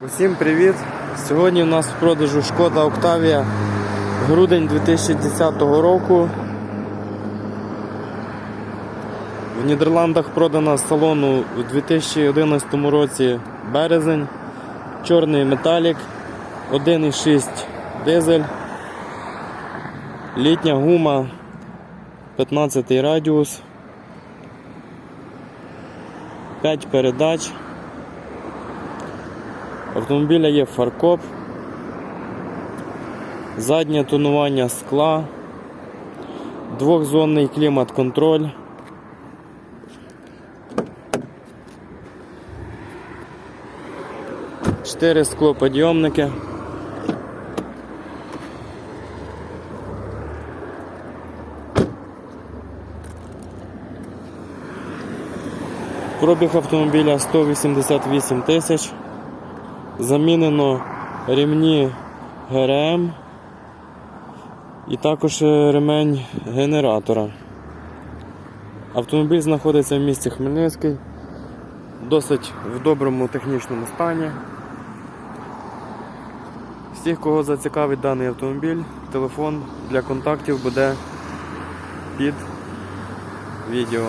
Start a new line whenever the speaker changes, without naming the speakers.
Усім привіт! Сьогодні у нас в продажу шкода Октавія грудень 2010 року. В Нідерландах продана салону у 2011 році березень, чорний металік, 1,6 дизель, літня гума, 15 радіус, 5 передач. Автомобіля є фаркоп, заднє тонування скла, двохзонний клімат-контроль. Чотири склоподйомники. Пробіг автомобіля 188 тисяч. Замінено ремні ГРМ і також е, ремень генератора. Автомобіль знаходиться в місті Хмельницький, досить в доброму технічному стані. Всіх, кого зацікавить даний автомобіль, телефон для контактів буде під відео.